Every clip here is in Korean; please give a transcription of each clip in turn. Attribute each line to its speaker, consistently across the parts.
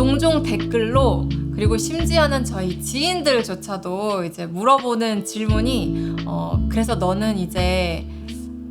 Speaker 1: 종종 댓글로 그리고 심지어는 저희 지인들조차도 이제 물어보는 질문이 어 그래서 너는 이제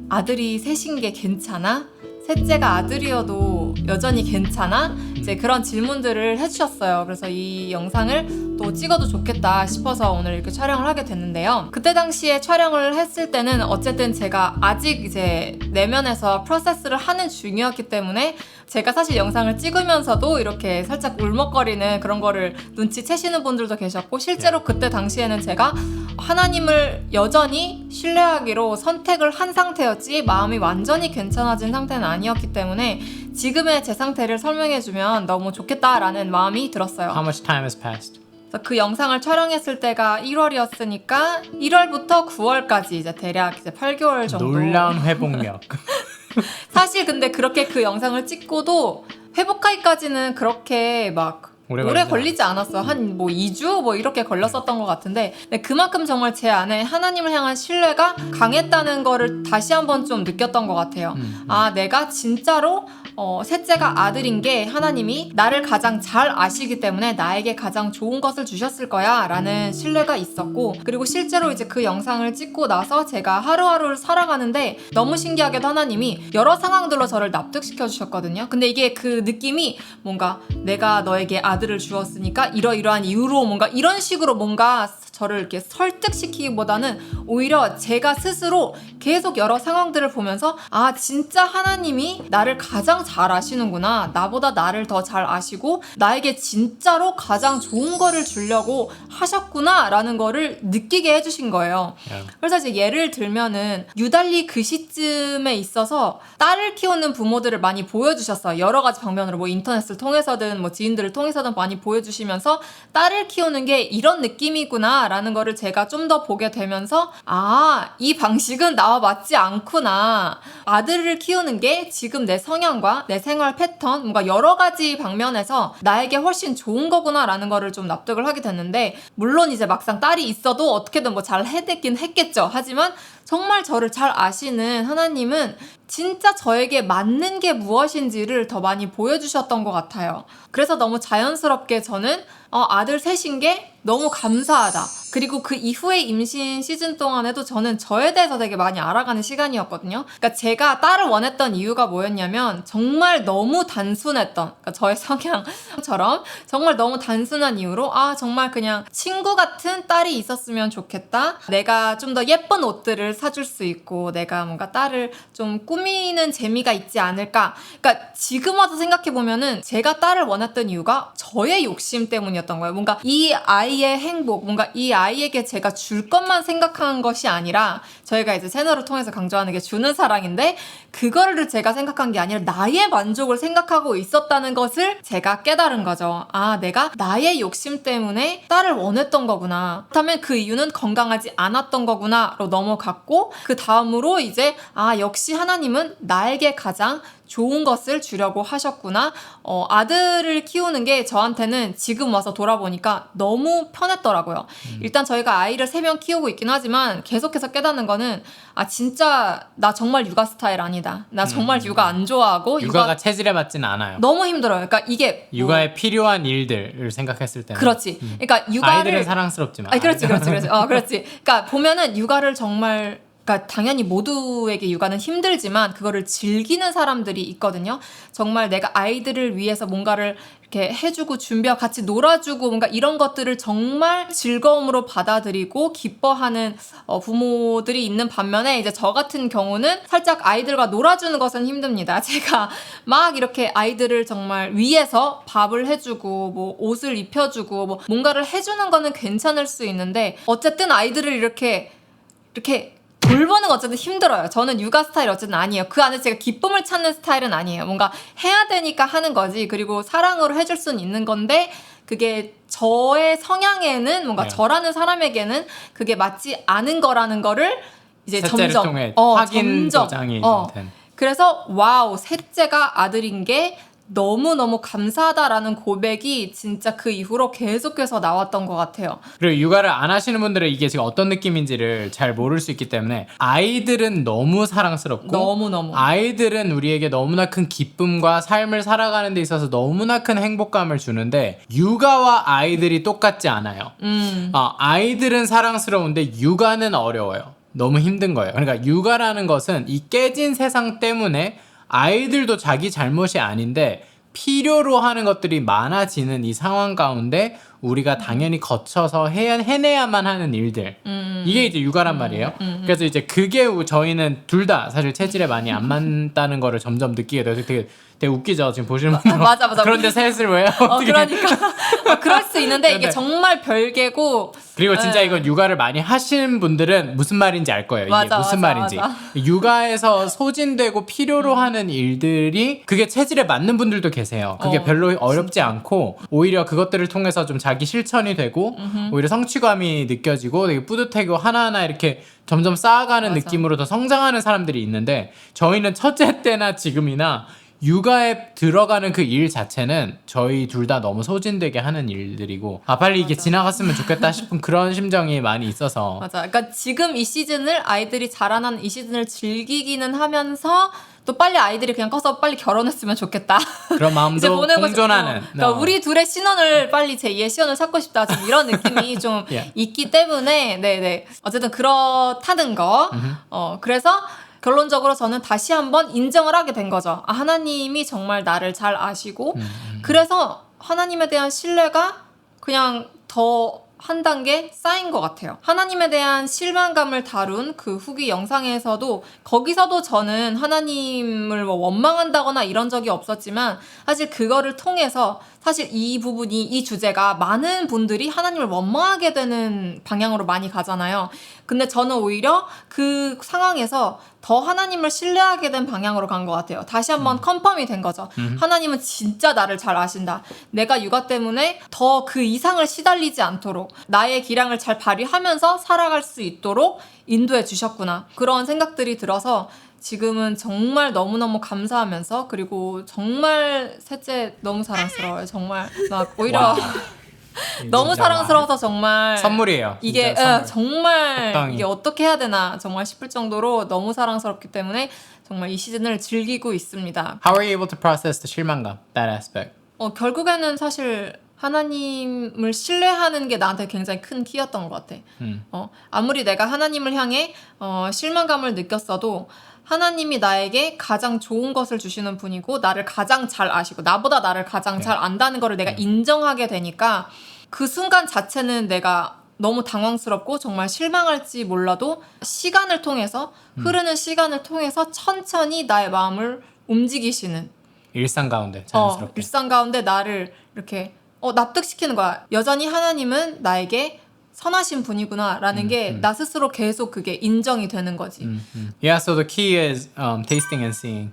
Speaker 1: 아들이 셋인 게 괜찮아? 셋째가 아들이어도 여전히 괜찮아? 이제 그런 질문들을 해주셨어요. 그래서 이 영상을 또 찍어도 좋겠다 싶어서 오늘 이렇게 촬영을 하게 됐는데요. 그때 당시에 촬영을 했을 때는 어쨌든 제가 아직 이제 내면에서 프로세스를 하는 중이었기 때문에 제가 사실 영상을 찍으면서도 이렇게 살짝 울먹거리는 그런 거를 눈치채시는 분들도 계셨고 실제로 그때 당시에는 제가 하나님을 여전히 신뢰하기로 선택을 한 상태였지 마음이 완전히 괜찮아진 상태는 아니었기 때문에 지금의 제 상태를 설명해주면 너무 좋겠다라는 마음이 들었어요.
Speaker 2: How much time has passed?
Speaker 1: 그래서 그 영상을 촬영했을 때가 1월이었으니까 1월부터 9월까지 이제 대략 이제 8개월 정도.
Speaker 2: 놀라운 회복력.
Speaker 1: 사실 근데 그렇게 그 영상을 찍고도 회복하기까지는 그렇게 막
Speaker 2: 오래
Speaker 1: 오래,
Speaker 2: 걸리지
Speaker 1: 걸리지 않았어. 한뭐 2주 뭐 이렇게 걸렸었던 것 같은데 근데 그만큼 정말 제 안에 하나님을 향한 신뢰가 강했다는 거를 다시 한번 좀 느꼈던 것 같아요.
Speaker 2: 음.
Speaker 1: 아, 내가 진짜로 어, 셋째가 아들인 게 하나님이 나를 가장 잘 아시기 때문에 나에게 가장 좋은 것을 주셨을 거야 라는 신뢰가 있었고 그리고 실제로 이제 그 영상을 찍고 나서 제가 하루하루를 살아가는데 너무 신기하게도 하나님이 여러 상황들로 저를 납득시켜 주셨거든요. 근데 이게 그 느낌이 뭔가 내가 너에게 아들을 주었으니까 이러이러한 이유로 뭔가 이런 식으로 뭔가 저를 이렇게 설득시키기보다는 오히려 제가 스스로 계속 여러 상황들을 보면서 아 진짜 하나님이 나를 가장 잘 아시는구나 나보다 나를 더 잘 아시고 나에게 진짜로 가장 좋은 거를 주려고 하셨구나 라는 거를 느끼게 해주신 거예요. 그래서 이제 예를 들면은 유달리 그 시점에 있어서 딸을 키우는 부모들을 많이 보여주셨어요. 여러 가지 방면으로 뭐 인터넷을 통해서든 뭐 지인들을 통해서든 많이 보여주시면서 딸을 키우는 게 이런 느낌이구나 라는 거를 제가 좀 더 보게 되면서 아, 이 방식은 나와 맞지 않구나. 아들을 키우는 게 지금 내 성향과 내 생활 패턴, 뭔가 여러 가지 방면에서 나에게 훨씬 좋은 거구나 라는 거를 좀 납득을 하게 됐는데 물론 이제 막상 딸이 있어도 어떻게든 뭐 잘 해냈긴 했겠죠. 하지만 정말 저를 잘 아시는 하나님은 진짜 저에게 맞는 게 무엇인지를 더 많이 보여주셨던 것 같아요. 그래서 너무 자연스럽게 저는 어, 아들 셋인 게 너무 감사하다. 그리고 그 이후의 임신 시즌 동안에도 저는 저에 대해서 되게 많이 알아가는 시간이었거든요. 그러니까 제가 딸을 원했던 이유가 뭐였냐면 정말 너무 단순했던, 그러니까 저의 성향처럼 정말 너무 단순한 이유로 아 정말 그냥 친구 같은 딸이 있었으면 좋겠다. 내가 좀 더 예쁜 옷들을 사줄 수 있고 내가 뭔가 딸을 좀 꾸미는 재미가 있지 않을까. 그러니까 지금 와서 생각해 보면은 제가 딸을 원했던 이유가 저의 욕심 때문이었던 거예요. 뭔가 이 아이의 행복, 뭔가 이 아이에게 제가 줄 것만 생각한 것이 아니라 저희가 이제 채널을 통해서 강조하는 게 주는 사랑인데 그거를 제가 생각한 게 아니라 나의 만족을 생각하고 있었다는 것을 제가 깨달은 거죠. 아, 내가 나의 욕심 때문에 딸을 원했던 거구나. 그렇다면 그 이유는 건강하지 않았던 거구나로 넘어갔고 그 다음으로 이제 아, 역시 하나님은 나에게 가장 좋은 것을 주려고 하셨구나. 어, 아들을 키우는 게 저한테는 지금 와서 돌아보니까 너무 편했더라고요. 일단 저희가 아이를 세 명 키우고 있긴 하지만 계속해서 깨닫는 거는 아, 진짜 나 정말 육아 스타일 아니다. 나 정말 육아 안 좋아하고
Speaker 2: 육아가 체질에 맞지는 않아요.
Speaker 1: 너무 힘들어요. 그러니까 이게 뭐-
Speaker 2: 육아에 필요한 일들을 생각했을 때는
Speaker 1: 그렇지. 그러니까 육아를
Speaker 2: 아이들은 사랑스럽지만
Speaker 1: 아니 그렇지 그렇지 그렇지 어 그렇지 그러니까 보면은 육아를 정말 그러니까 당연히 모두에게 육아는 힘들지만 그거를 즐기는 사람들이 있거든요 정말 내가 아이들을 위해서 뭔가를 이렇게 해주고 준비하고 같이 놀아주고 뭔가 이런 것들을 정말 즐거움으로 받아들이고 기뻐하는 어, 부모들이 있는 반면에 이제 저 같은 경우는 살짝 아이들과 놀아주는 것은 힘듭니다. 제가 막 이렇게 아이들을 정말 위해서 밥을 해주고 뭐 옷을 입혀주고 뭐 뭔가를 해주는 거는 괜찮을 수 있는데 어쨌든 아이들을 이렇게 이렇게 돌보는 건 어쨌든 힘들어요. 저는 육아 스타일 어쨌든 아니에요. 그 안에 제가 기쁨을 찾는 스타일은 아니에요. 뭔가 해야 되니까 하는 거지. 그리고 사랑으로 해줄 수는 있는 건데 그게 저의 성향에는 뭔가
Speaker 2: 네.
Speaker 1: 저라는 사람에게는 그게 맞지 않은 거라는 거를 이제
Speaker 2: 셋째를
Speaker 1: 점점
Speaker 2: 통해
Speaker 1: 어,
Speaker 2: 확인
Speaker 1: 점점,
Speaker 2: 도장이
Speaker 1: 어.
Speaker 2: 된.
Speaker 1: 그래서 와우 셋째가 아들인 게 너무너무 감사하다라는 고백이 진짜 그 이후로 계속해서 나왔던 것 같아요.
Speaker 2: 그리고 육아를 안 하시는 분들은 이게 지금 어떤 느낌인지를 잘 모를 수 있기 때문에 아이들은 너무 사랑스럽고
Speaker 1: 너무너무.
Speaker 2: 아이들은 우리에게 너무나 큰 기쁨과 삶을 살아가는 데 있어서 너무나 큰 행복감을 주는데 육아와 아이들이 똑같지 않아요.
Speaker 1: 음.
Speaker 2: 아, 아이들은 사랑스러운데 육아는 어려워요. 너무 힘든 거예요. 그러니까 육아라는 것은 이 깨진 세상 때문에 아이들도 자기 잘못이 아닌데 필요로 하는 것들이 많아지는 이 상황 가운데 우리가 당연히 거쳐서 해야, 해내야만 하는 일들.
Speaker 1: 음.
Speaker 2: 이게 이제 육아란 말이에요. 그래서 이제 그게 우- 저희는 둘 다 사실 체질에 많이 안 맞다는 거를 점점 느끼게 돼요. 되게, 되게 웃기죠. 지금 보시는 분들.
Speaker 1: 맞아, 맞아.
Speaker 2: 그런데 셋을 왜요?
Speaker 1: 어, 그러니까 어, 그럴 수 있는데 이게 정말 별개고
Speaker 2: 그리고 진짜
Speaker 1: 네.
Speaker 2: 이건 육아를 많이 하시는 분들은 무슨 말인지 알 거예요. 이게
Speaker 1: 맞아,
Speaker 2: 무슨
Speaker 1: 맞아,
Speaker 2: 말인지.
Speaker 1: 맞아.
Speaker 2: 육아에서 소진되고 필요로 하는 일들이 그게 체질에 맞는 분들도 계세요. 그게
Speaker 1: 어,
Speaker 2: 별로 어렵지 않고 오히려 그것들을 통해서 좀 자기 실천이 되고 오히려 성취감이 느껴지고 되게 뿌듯하고 하나하나 이렇게 점점 쌓아가는
Speaker 1: 맞아.
Speaker 2: 느낌으로 더 성장하는 사람들이 있는데 저희는 첫째 때나 지금이나 육아에 들어가는 그 일 자체는 저희 둘 다 너무 소진되게 하는 일들이고 아 빨리 이게 지나갔으면 좋겠다 싶은 그런 심정이 많이 있어서
Speaker 1: 맞아. 그러니까 지금 이 시즌을 아이들이 자라나는 이 시즌을 즐기기는 하면서 또 빨리 아이들이 그냥 커서 빨리 결혼했으면 좋겠다.
Speaker 2: 그런
Speaker 1: 이제
Speaker 2: 마음도
Speaker 1: 보내고
Speaker 2: 공존하는
Speaker 1: 싶어. 그러니까
Speaker 2: 어.
Speaker 1: 우리 둘의 신혼을 빨리 제2의 신혼을 찾고 싶다. 지금 이런 느낌이 좀
Speaker 2: 예.
Speaker 1: 있기 때문에 네네 어쨌든 그렇다는 거. 어 그래서 결론적으로 저는 다시 한번 인정을 하게 된 거죠. 아, 하나님이 정말 나를 잘 아시고
Speaker 2: 음,
Speaker 1: 그래서 하나님에 대한 신뢰가 그냥 더 한 단계 쌓인 것 같아요. 하나님에 대한 실망감을 다룬 그 후기 영상에서도 거기서도 저는 하나님을 뭐 원망한다거나 이런 적이 없었지만 사실 그거를 통해서 사실 이 부분이 이 주제가 많은 분들이 하나님을 원망하게 되는 방향으로 많이 가잖아요. 근데 저는 오히려 그 상황에서 더 하나님을 신뢰하게 된 방향으로 간 것 같아요. 다시 한번 컨펌이 된 거죠. 하나님은 진짜 나를 잘 아신다. 내가 육아 때문에 더 그 이상을 시달리지 않도록 나의 기량을 잘 발휘하면서 살아갈 수 있도록 인도해 주셨구나. 그런 생각들이 들어서 지금은 정말 너무너무 감사하면서 그리고 정말 셋째 너무 사랑스러워요. 정말 막 오히려. 너무 사랑스러워서 정말
Speaker 2: 선물이에요.
Speaker 1: 이게 예,
Speaker 2: 선물.
Speaker 1: 정말
Speaker 2: 적당히.
Speaker 1: 이게 어떻게 해야 되나 정말 싶을 정도로 너무 사랑스럽기 때문에 정말 이 시즌을 즐기고 있습니다.
Speaker 2: How are you able to process the 실망감? That aspect.
Speaker 1: 어, 결국에는 사실 하나님을 신뢰하는 게 나한테 굉장히 큰 키였던 것 같아.
Speaker 2: 음.
Speaker 1: 어, 아무리 내가 하나님을 향해 어, 실망감을 느꼈어도 하나님이 나에게 가장 좋은 것을 주시는 분이고 나를 가장 잘 아시고 나보다 나를 가장
Speaker 2: 네.
Speaker 1: 잘 안다는 거를 내가 인정하게 되니까 그 순간 자체는 내가 너무 당황스럽고 정말 실망할지 몰라도 시간을 통해서
Speaker 2: 음.
Speaker 1: 흐르는 시간을 통해서 천천히 나의 마음을 움직이시는
Speaker 2: 일상 가운데
Speaker 1: 어,
Speaker 2: 자연스럽게.
Speaker 1: 일상 가운데 나를 이렇게 어, 납득시키는 거야. 여전히 하나님은 나에게 선하신 분이구나라는 게 나 스스로 계속 그게 인정이 되는 거지.
Speaker 2: 음, 음. Yeah, so the key is um, tasting and seeing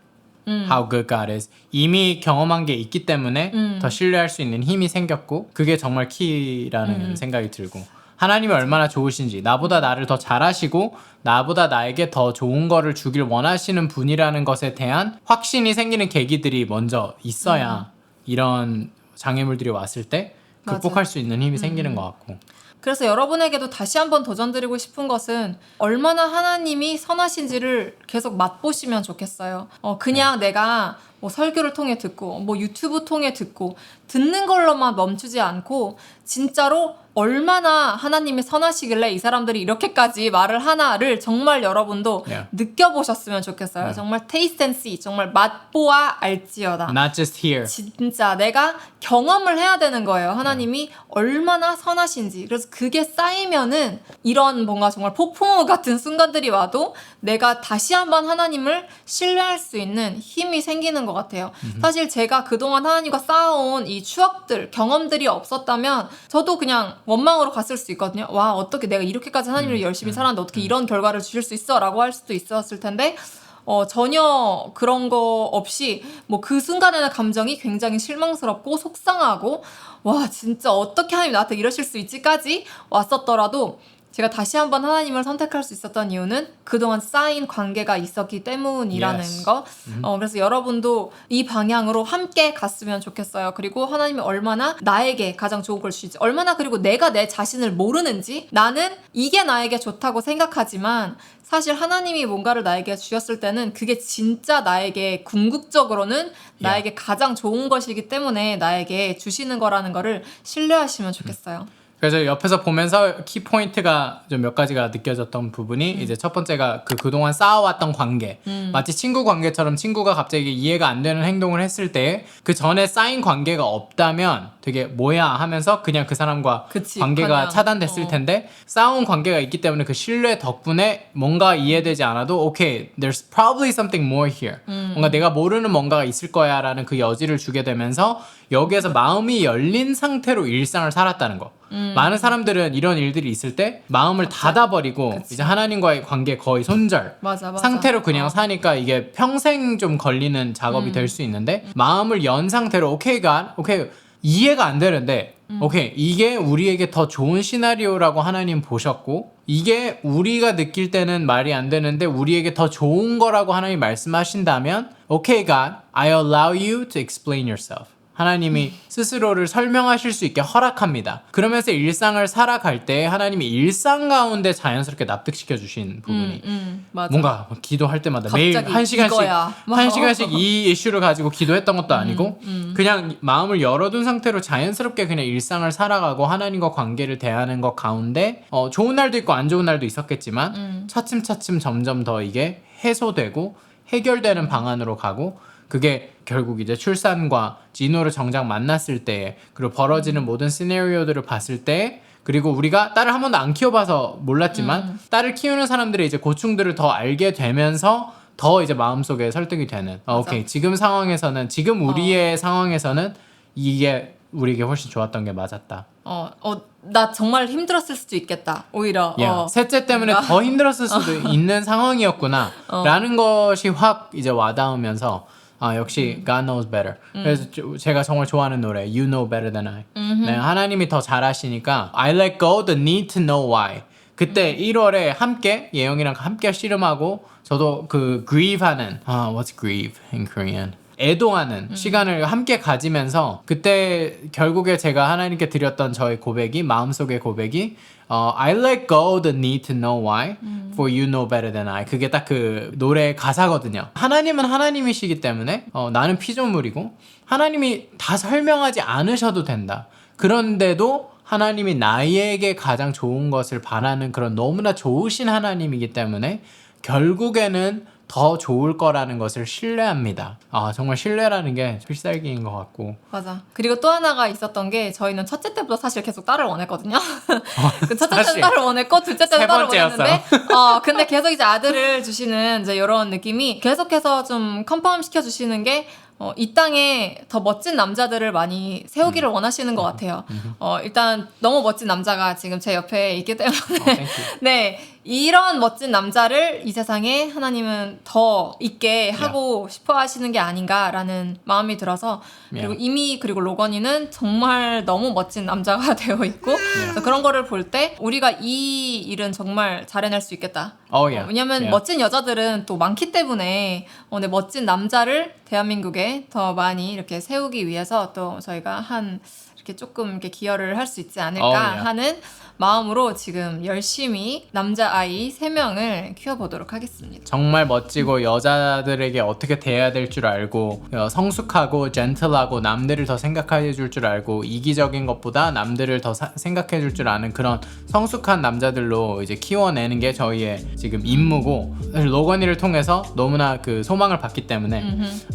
Speaker 2: how good God is. 이미 경험한 게 있기 때문에
Speaker 1: 음.
Speaker 2: 더 신뢰할 수 있는 힘이 생겼고 그게 정말 키라는 생각이 들고 하나님이 얼마나 좋으신지 나보다 나를 더 잘하시고 나보다 나에게 더 좋은 거를 주길 원하시는 분이라는 것에 대한 확신이 생기는 계기들이 먼저 있어야 이런 장애물들이 왔을 때 극복할 수 있는 힘이 생기는 것 같고
Speaker 1: 그래서 여러분에게도 다시 한번 도전드리고 싶은 것은 얼마나 하나님이 선하신지를 계속 맛보시면 좋겠어요. 어, 그냥 내가 뭐 설교를 통해 듣고 뭐 유튜브 통해 듣고 듣는 걸로만 멈추지 않고 진짜로 얼마나 하나님이 선하시길래 이 사람들이 이렇게까지 말을 하나를 정말 여러분도
Speaker 2: Yeah.
Speaker 1: 느껴보셨으면 좋겠어요. 정말 테이스트 앤 씨, 정말 맛보아 알지어다.
Speaker 2: not just here
Speaker 1: 진짜 내가 경험을 해야 되는 거예요. 하나님이 얼마나 선하신지. 그래서 그게 쌓이면은 이런 뭔가 정말 폭풍우 같은 순간들이 와도 내가 다시 한번 하나님을 신뢰할 수 있는 힘이 생기는 것 같아요. 사실 제가 그동안 하나님과 쌓아온 이 추억들, 경험들이 없었다면 저도 그냥 원망으로 갔을 수 있거든요. 와, 어떻게 내가 이렇게까지 하나님을 열심히 살았는데 어떻게 이런 결과를 주실 수 있어? 라고 할 수도 있었을 텐데 어, 전혀 그런 거 없이 뭐 그 순간에는 감정이 굉장히 실망스럽고 속상하고 와 진짜 어떻게 하나님 나한테 이러실 수 있지까지 왔었더라도 제가 다시 한번 하나님을 선택할 수 있었던 이유는 그동안 쌓인 관계가 있었기 때문이라는
Speaker 2: Yes.
Speaker 1: 거. 어, 그래서 여러분도 이 방향으로 함께 갔으면 좋겠어요. 그리고 하나님이 얼마나 나에게 가장 좋은 걸 주실지, 얼마나 그리고 내가 내 자신을 모르는지, 나는 이게 나에게 좋다고 생각하지만 사실 하나님이 뭔가를 나에게 주셨을 때는 그게 진짜 나에게 궁극적으로는 나에게 가장 좋은 것이기 때문에 나에게 주시는 거라는 거를 신뢰하시면 좋겠어요.
Speaker 2: 그래서 옆에서 보면서 키 포인트가 좀 몇 가지가 느껴졌던 부분이
Speaker 1: 음.
Speaker 2: 이제 첫 번째가 그 그동안 쌓아왔던 관계 마치 친구 관계처럼 친구가 갑자기 이해가 안 되는 행동을 했을 때 그 전에 쌓인 관계가 없다면 되게 뭐야 하면서 그냥 그 사람과
Speaker 1: 그치,
Speaker 2: 관계가
Speaker 1: 그냥,
Speaker 2: 차단됐을
Speaker 1: 어.
Speaker 2: 텐데 쌓아온 관계가 있기 때문에 그 신뢰 덕분에 뭔가 이해되지 않아도 오케이 there's probably something more here
Speaker 1: 음.
Speaker 2: 뭔가 내가 모르는 뭔가가 있을 거야라는 그 여지를 주게 되면서 여기에서 마음이 열린 상태로 일상을 살았다는 거
Speaker 1: 음.
Speaker 2: 많은 사람들은 이런 일들이 있을 때 마음을 닫아버리고 이제 하나님과의 관계 거의 손절
Speaker 1: 맞아, 맞아.
Speaker 2: 상태로 그냥
Speaker 1: 어.
Speaker 2: 사니까 이게 평생 좀 걸리는 작업이 될수 있는데 마음을 연 상태로 오케이 가 오케이 이해가 안 되는데 오케이 이게 우리에게 더 좋은 시나리오라고 하나님 보셨고 이게 우리가 느낄 때는 말이 안 되는데 우리에게 더 좋은 거라고 하나님 말씀하신다면 오케이 God I allow you to explain yourself 하나님이 스스로를 설명하실 수 있게 허락합니다. 그러면서 일상을 살아갈 때 하나님이 일상 가운데 자연스럽게 납득시켜 주신 부분이
Speaker 1: 음, 음.
Speaker 2: 뭔가 기도할 때마다 매일 한 시간씩
Speaker 1: 이거야.
Speaker 2: 한 시간씩 이 이슈를 가지고 기도했던 것도
Speaker 1: 음,
Speaker 2: 아니고 그냥 마음을 열어둔 상태로 자연스럽게 그냥 일상을 살아가고 하나님과 관계를 대하는 것 가운데 어, 좋은 날도 있고 안 좋은 날도 있었겠지만
Speaker 1: 음.
Speaker 2: 차츰차츰 점점 더 이게 해소되고 해결되는 방안으로 가고 그게 결국 이제 출산과 진호를 정작 만났을 때 그리고 벌어지는 모든 시나리오들을 봤을 때 그리고 우리가 딸을 한 번도 안 키워봐서 몰랐지만
Speaker 1: 음.
Speaker 2: 딸을 키우는 사람들의 이제 고충들을 더 알게 되면서 더 이제 마음속에 설득이 되는 어. 오케이 지금 상황에서는 지금 우리의 상황에서는 이게 우리에게 훨씬 좋았던 게 맞았다.
Speaker 1: 어, 어, 나 정말 힘들었을 수도 있겠다. 오히려.
Speaker 2: 야,
Speaker 1: 어,
Speaker 2: 셋째 때문에 더 힘들었을 수도 있는 상황이었구나
Speaker 1: 어.
Speaker 2: 라는 것이 확 이제 와닿으면서 아 역시
Speaker 1: 음.
Speaker 2: God knows better 그래서 저- 제가 정말 좋아하는 노래 You know better than I 네, 하나님이 더 잘하시니까 I let go the need to know why 그때
Speaker 1: 음.
Speaker 2: 1월에 함께 예영이랑 함께 씨름하고 저도 그 grieve하는 아 what's grieve in Korean 애도하는
Speaker 1: 음.
Speaker 2: 시간을 함께 가지면서 그때 결국에 제가 하나님께 드렸던 저의 고백이 마음속의 고백이 어, I let go the need to know why
Speaker 1: 음.
Speaker 2: for you know better than I 그게 딱 그 노래의 가사거든요 하나님은 하나님이시기 때문에 어, 나는 피조물이고 하나님이 다 설명하지 않으셔도 된다 그런데도 하나님이 나에게 가장 좋은 것을 바라는 그런 너무나 좋으신 하나님이기 때문에 결국에는 더 좋을 거라는 것을 신뢰합니다. 아 정말 신뢰라는 게 필살기인 것 같고
Speaker 1: 맞아. 그리고 또 하나가 있었던 게 저희는 첫째 때부터 사실 계속 딸을 원했거든요. 그 첫째 때는. 딸을 원했고 둘째 때는
Speaker 2: 세
Speaker 1: 딸을
Speaker 2: 번째였어요.
Speaker 1: 원했는데 어 근데 계속 이제 아들을 주시는 이제 이런 느낌이 계속해서 좀 컨펌 시켜 주시는 게 어, 이 땅에 더 멋진 남자들을 많이
Speaker 2: 음.
Speaker 1: 세우기를 원하시는 것 같아요. 어, 일단 너무 멋진 남자가 지금 제 옆에 있기 때문에
Speaker 2: 어, 땡큐.
Speaker 1: 네, 이런 멋진 남자를 이 세상에 하나님은 더 있게 하고 싶어 하시는 게 아닌가라는 마음이 들어서 그리고
Speaker 2: Yeah.
Speaker 1: 이미 그리고 로건이는 정말 너무 멋진 남자가 되어 있고 그래서 그런 거를 볼 때 우리가 이 일은 정말 잘해낼 수 있겠다.
Speaker 2: Oh, yeah.
Speaker 1: 어, 왜냐면
Speaker 2: Yeah.
Speaker 1: 멋진 여자들은 또 많기 때문에 어, 네, 멋진 남자를 대한민국에 더 많이 이렇게 세우기 위해서 또 저희가 한 이렇게 조금 이렇게 기여를 할 수 있지 않을까
Speaker 2: 어, 예.
Speaker 1: 하는 마음으로 지금 열심히 남자 아이 3명을 키워보도록 하겠습니다.
Speaker 2: 정말 멋지고 여자들에게 어떻게 대해야 될 줄 알고 어, 성숙하고 젠틀하고 남들을 더 생각해 줄 줄 알고 이기적인 것보다 남들을 더 사- 생각해 줄 줄 아는 그런 성숙한 남자들로 이제 키워내는 게 저희의 지금 임무고 사실 로건이를 통해서 너무나 그 소망을 받기 때문에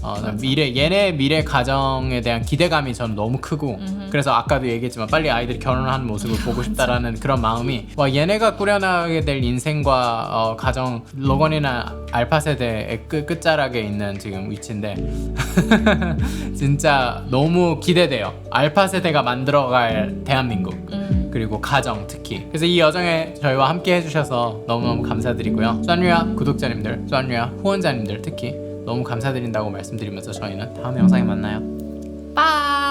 Speaker 2: 어, 미래 얘네 미래 가정에 대한 기대감이 저는 너무 크고 그래서 아까도 얘기했지만 빨리 아이들이 결혼하는 모습을 보고 싶다라는 그런 마음이 와 얘네가 꾸려나가게 될 인생과 어, 가정 로건이나 알파 세대의 끝 끝자락에 있는 지금 위치인데 진짜 너무 기대돼요. 알파 세대가 만들어갈 대한민국 그리고 가정 특히. 그래서 이 여정에 저희와 함께 해주셔서 너무너무 감사드리고요. 酸류야 구독자님들 酸류야 후원자님들 특히 너무 감사드린다고 말씀드리면서 저희는 다음 영상에 만나요.
Speaker 1: 빠이!